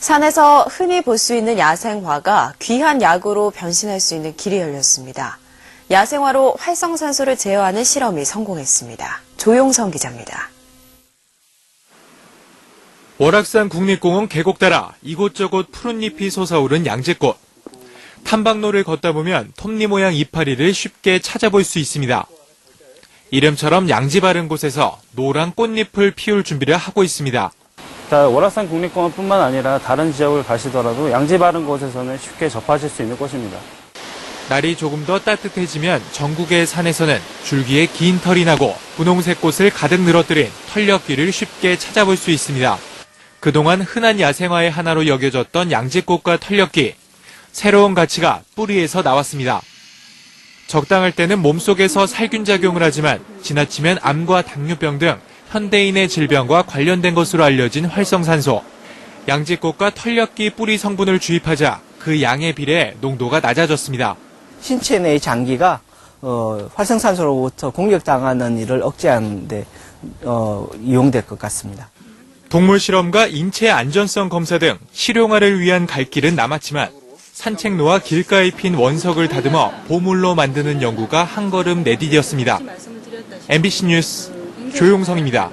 산에서 흔히 볼 수 있는 야생화가 귀한 약으로 변신할 수 있는 길이 열렸습니다. 야생화로 활성산소를 제어하는 실험이 성공했습니다. 조용성 기자입니다. 월악산 국립공원 계곡 따라 이곳저곳 푸른 잎이 솟아오른 양지꽃. 탐방로를 걷다 보면 톱니 모양 이파리를 쉽게 찾아볼 수 있습니다. 이름처럼 양지 바른 곳에서 노란 꽃잎을 피울 준비를 하고 있습니다. 자, 월악산 국립공원뿐만 아니라 다른 지역을 가시더라도 양지 바른 곳에서는 쉽게 접하실 수 있는 꽃입니다. 날이 조금 더 따뜻해지면 전국의 산에서는 줄기에 긴 털이 나고 분홍색 꽃을 가득 늘어뜨린 털녘귀를 쉽게 찾아볼 수 있습니다. 그동안 흔한 야생화의 하나로 여겨졌던 양지꽃과 털녘귀. 새로운 가치가 뿌리에서 나왔습니다. 적당할 때는 몸속에서 살균 작용을 하지만 지나치면 암과 당뇨병 등 현대인의 질병과 관련된 것으로 알려진 활성산소. 양지꽃과 털녘귀 뿌리 성분을 주입하자 그 양에 비례 농도가 낮아졌습니다. 신체 내의 장기가 어, 활성산소로부터 공격당하는 일을 억제하는 데 어, 이용될 것 같습니다. 동물 실험과 인체 안전성 검사 등 실용화를 위한 갈 길은 남았지만 산책로와 길가에 핀 원석을 다듬어 보물로 만드는 연구가 한 걸음 내디뎠습니다. MBC 뉴스 조용성입니다.